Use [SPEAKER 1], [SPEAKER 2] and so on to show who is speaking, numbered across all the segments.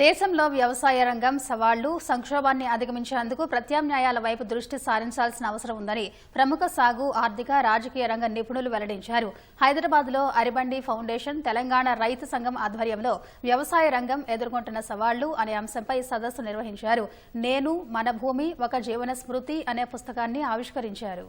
[SPEAKER 1] దేశంలో వ్యవసాయ రంగం సవాళ్ళు సంక్షోభాన్ని అధిగమించేందుకు ప్రత్యామ్నాయాల వైపు దృష్టి సారించాల్సిన అవసరం ఉందని ప్రముఖ సాగు ఆర్థిక రాజకీయ రంగ నిపుణులు వెల్లడించారు. హైదరాబాద్లో అరిబండి ఫౌండేషన్ తెలంగాణ రైతు సంఘం ఆధ్వర్యంలో వ్యవసాయ రంగం ఎదుర్కొంటున్న సవాళ్ళు అనే అంశంపై సదస్సు నిర్వహించారు. నేను మన భూమి ఒక జీవన స్మృతి అనే పుస్తకాన్ని ఆవిష్కరించారు.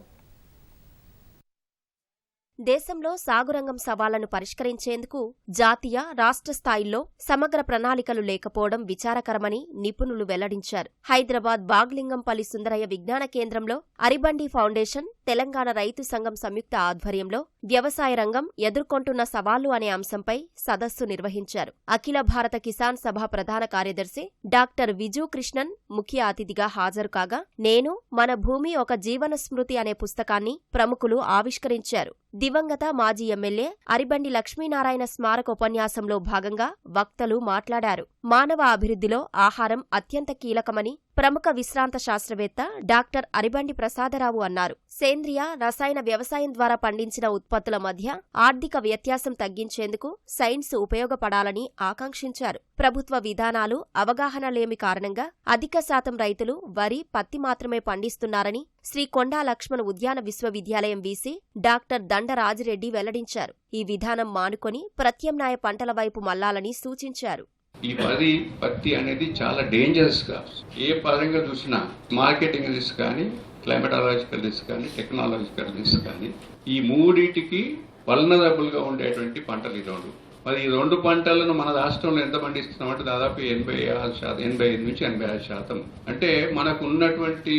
[SPEAKER 2] దేశంలో సాగురంగం సవాళ్ళను పరిష్కరించేందుకు జాతీయ రాష్ట్ర స్థాయిల్లో సమగ్ర ప్రణాళికలు లేకపోవడం విచారకరమని నిపుణులు వెల్లడించారు. హైదరాబాద్ బాగ్లింగంపల్లి సుందరయ్య విజ్ఞాన కేంద్రంలో అరిబండి ఫౌండేషన్ తెలంగాణ రైతు సంఘం సంయుక్త ఆధ్వర్యంలో వ్యవసాయ రంగం ఎదుర్కొంటున్న సవాళ్ళు అనే అంశంపై సదస్సు నిర్వహించారు. అఖిల భారత కిసాన్ సభ ప్రధాన కార్యదర్శి డాక్టర్ విజు కృష్ణన్ ముఖ్య అతిథిగా హాజరు కాగా నేను మన భూమి ఒక జీవన స్మృతి అనే పుస్తకాన్ని ప్రముఖులు ఆవిష్కరించారు. దివంగత మాజీ ఎమ్మెల్యే అరిబండి లక్ష్మీనారాయణ స్మారక ఉపన్యాసంలో భాగంగా వక్తలు మాట్లాడారు. మానవ అభివృద్ధిలో ఆహారం అత్యంత కీలకమని ప్రముఖ విశ్రాంత శాస్త్రవేత్త డాక్టర్ అరిబండి ప్రసాదరావు అన్నారు. సేంద్రియ రసాయన వ్యవసాయం ద్వారా పండించిన ఉత్పత్తుల మధ్య ఆర్థిక వ్యత్యాసం తగ్గించేందుకు సైన్స్ ఉపయోగపడాలని ఆకాంక్షించారు. ప్రభుత్వ విధానాలు అవగాహన లేమి కారణంగా అధిక శాతం రైతులు వరి పత్తి మాత్రమే పండిస్తున్నారని శ్రీ కొండా లక్ష్మణ్ ఉద్యాన విశ్వవిద్యాలయం వీసీ డాక్టర్ దండరాజిరెడ్డి వెల్లడించారు. ఈ విధానం మానుకొని ప్రత్యామ్నాయ పంటల వైపు మళ్ళాలని సూచించారు.
[SPEAKER 3] ఈ వరి పత్తి అనేది చాలా డేంజరస్గా ఏ పరంగా చూసినా మార్కెటింగ్ రిస్క్ కానీ క్లైమటాలజికల్ రిస్క్ కానీ టెక్నాలజికల్ రిస్క్ కానీ ఈ మూడింటికి వల్నరబుల్గా ఉండేటువంటి పంటలు ఈ రెండు. మరి ఈ రెండు పంటలను మన రాష్ట్రంలో ఎంత పండిస్తున్నామంటే దాదాపు ఎనభై ఆరు శాతం ఎనభై ఐదు నుంచి ఎనభై ఆరు శాతం. అంటే మనకు ఉన్నటువంటి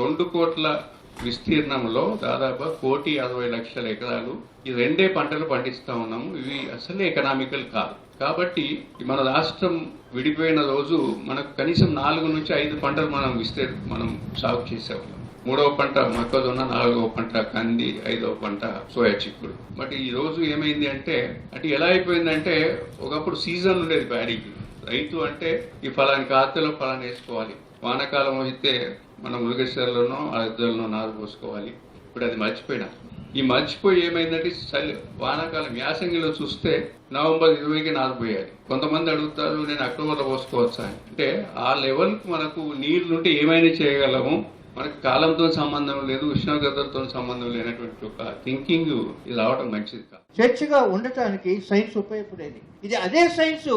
[SPEAKER 3] రెండు కోట్ల విస్తీర్ణంలో దాదాపు కోటి అరవై లక్షల ఎకరాలు ఈ రెండే పంటలు పండిస్తా ఉన్నాము. ఇవి అసలే ఎకనామికల్ కాదు. కాబట్టి మన రాష్ట్రం విడిపోయిన రోజు మనకు కనీసం నాలుగు నుంచి ఐదు పంటలు మనం ఇస్తే మనం సాగు చేసేవాళ్ళం. మూడవ పంట మొక్కజొన్న నాలుగవ పంట కంది ఐదవ పంట సోయా చిక్కుడు. బట్ ఈ రోజు ఏమైంది అంటే అంటే ఎలా అయిపోయిందంటే ఒకప్పుడు సీజన్ ఉండేది ప్యాడీకి. రైతు అంటే ఈ ఫలాని ఖాతాలో ఫలాన్ని వేసుకోవాలి. వానాకాలం అయితే మనం మృగశిరలోనో అద్దెలనో నారు పోసుకోవాలి. ఇప్పుడు అది మర్చిపోయినా. ఈ మర్చిపోయి ఏమైందంటే చలి వానాకాలం యాసంగిలో చూస్తే నవంబర్ ఇరవైకి నారు కొంతమంది అడుగుతారు నేను అక్టోబర్లో పోసుకోవచ్చా? వచ్చాను అంటే ఆ లెవెల్కి మనకు నీళ్ళుంటే ఏమైనా చేయగలము? మనకి కాలంతో సంబంధం లేదు ఉష్ణోగ్రతలతో సంబంధం లేనటువంటి ఒక థింకింగ్ ఇది రావడం మంచిది కాదు.
[SPEAKER 4] స్వేచ్ఛగా ఉండటానికి సైన్స్ ఉపయోగపడేది. ఇది అదే సైన్స్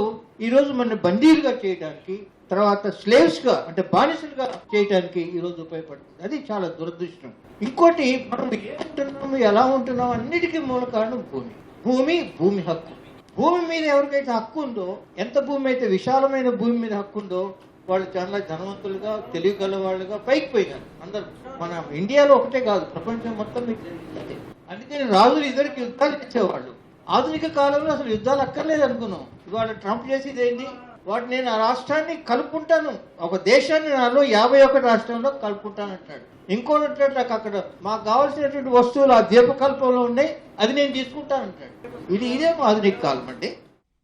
[SPEAKER 4] ఈ రోజు మన బందీలుగా చేయడానికి తర్వాత స్లేవ్స్గా అంటే బానిసలుగా చేయడానికి ఈ రోజు ఉపయోగపడుతుంది. అది చాలా దురదృష్టం. ఇంకోటి మనం ఏముంటున్నాము ఎలా ఉంటున్నాం అన్నిటికీ మూల కారణం భూమి. భూమి భూమి హక్కు. భూమి మీద ఎవరికైతే హక్కు ఉందో ఎంత భూమి అయితే విశాలమైన భూమి మీద హక్కు ఉందో వాళ్ళు చాలా ధనవంతులుగా తెలివిగల వాళ్ళుగా పైకి పోయినారు. అందరు. మన ఇండియాలో ఒకటే కాదు ప్రపంచం మొత్తం మీకు తెలిసిందే. అందుకని రాజులు ఇద్దరికి యుద్ధాలు ఇచ్చేవాళ్ళు ఆధునిక కాలంలో అసలు యుద్ధాలు అక్కర్లేదు అనుకున్నాం. ఇవాళ ట్రంప్ చేసేది ఏంటి? వాటి నేను ఆ రాష్ట్రాన్ని కలుపుకుంటాను. ఒక దేశాన్ని నాలో యాభై ఒకటి రాష్ట్రంలో కలుపుకుంటాను అంటాడు. ఇంకోటి అంటాడు నాకు అక్కడ మాకు కావాల్సినటువంటి వస్తువులు ఆ దీపకల్పంలో ఉన్నాయి అది నేను తీసుకుంటాను అంటాడు. ఇది ఇదేమో ఆధునిక కాలం అండి.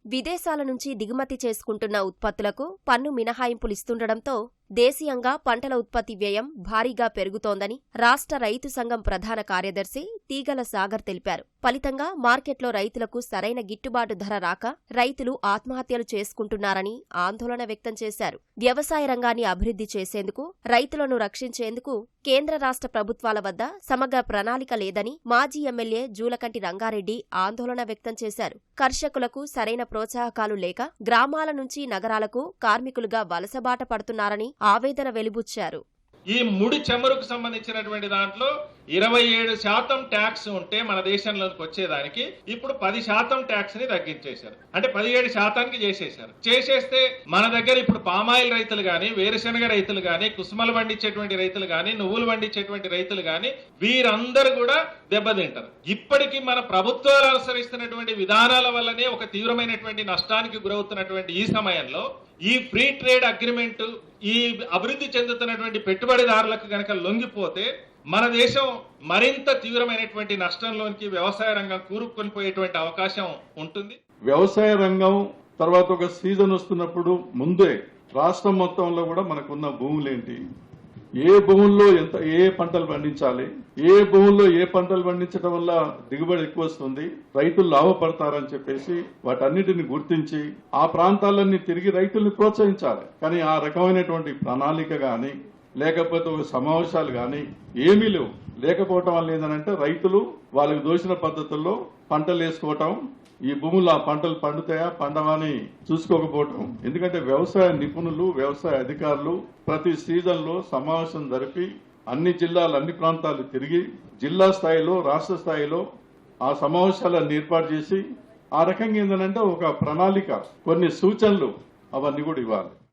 [SPEAKER 2] విదేశాల నుంచి దిగుమతి చేసుకుంటున్న ఉత్పత్తులకు పన్ను మినహాయింపులిస్తుండటంతో దేశీయంగా పంటల ఉత్పత్తి వ్యయం భారీగా పెరుగుతోందని రాష్ట్ర రైతు సంఘం ప్రధాన కార్యదర్శి తీగల సాగర్ తెలిపారు. ఫలితంగా మార్కెట్లో రైతులకు సరైన గిట్టుబాటు ధర రాక రైతులు ఆత్మహత్యలు చేసుకుంటున్నారని ఆందోళన వ్యక్తం చేశారు. వ్యవసాయ రంగాన్ని అభివృద్ధి చేసేందుకు రైతులను రక్షించేందుకు కేంద్ర రాష్ట్ర ప్రభుత్వాల వద్ద సమగ్ర ప్రణాళిక లేదని మాజీ ఎమ్మెల్యే జూలకంటి రంగారెడ్డి ఆందోళన వ్యక్తం చేశారు. కర్షకులకు సరైన ప్రోత్సాహకాలు లేక గ్రామాల నుంచి నగరాలకు కార్మికులుగా వలసబాట పడుతున్నారని ఆవేదన వెలిబుచ్చారు.
[SPEAKER 5] ఈ ముడి చమురుకు సంబంధించినటువంటి దాంట్లో ఇరవై ఏడు శాతం ట్యాక్స్ ఉంటే మన దేశంలోకి వచ్చేదానికి ఇప్పుడు పది శాతం ట్యాక్స్ని తగ్గించేశారు. అంటే పదిహేడు శాతానికి చేసేశారు. చేసేస్తే మన దగ్గర ఇప్పుడు పామాయిల్ రైతులు గాని వేరుశనగ రైతులు గాని కుసుమలు పండించేటువంటి రైతులు గాని నువ్వులు పండించేటువంటి రైతులు గాని వీరందరూ కూడా దెబ్బతింటారు. ఇప్పటికీ మన ప్రభుత్వాలు అనుసరిస్తున్నటువంటి విధానాల వల్లనే ఒక తీవ్రమైనటువంటి నష్టానికి గురవుతున్నటువంటి ఈ సమయంలో ఈ ఫ్రీ ట్రేడ్ అగ్రిమెంట్ ఈ అభివృద్ధి చెందుతున్నటువంటి పెట్టుబడిదారులకు కనుక లొంగిపోతే మన దేశం మరింత తీవ్రమైనటువంటి నష్టంలోనికి వ్యవసాయ రంగం కూరుకొని పోయేటువంటి అవకాశం ఉంటుంది.
[SPEAKER 6] వ్యవసాయ రంగం తర్వాత ఒక సీజన్ వస్తున్నప్పుడు ముందే రాష్ట్రం మొత్తంలో కూడా మనకున్న భూములేంటి? ఏ భూముల్లో ఎంత ఏ పంటలు పండించాలి? ఏ భూముల్లో ఏ పంటలు పండించడం వల్ల దిగుబడి ఎక్కువ వస్తుంది? రైతులు లాభపడతారని చెప్పేసి వాటన్నిటిని గుర్తించి ఆ ప్రాంతాలన్నీ తిరిగి రైతుల్ని ప్రోత్సహించాలి. కానీ ఆ రకమైనటువంటి ప్రణాళిక గాని లేకపోతే ఒక సమావేశాలు కానీ ఏమీ లేవు. లేకపోవటం వల్ల ఏంటంటే రైతులు వాళ్ళకి దోచిన పద్ధతుల్లో పంటలు వేసుకోవటం ఈ భూములు ఆ పంటలు పండుతాయా పండవని చూసుకోకపోవటం. ఎందుకంటే వ్యవసాయ నిపుణులు వ్యవసాయ అధికారులు ప్రతి సీజన్లో సమావేశం జరిపి అన్ని జిల్లాలు అన్ని ప్రాంతాలు తిరిగి జిల్లా స్థాయిలో రాష్ట్ర స్థాయిలో ఆ సమావేశాలను ఏర్పాటు చేసి ఆ రకంగా ఏంటంటే ఒక ప్రణాళిక కొన్ని సూచనలు అవన్నీ కూడా ఇవ్వాలి.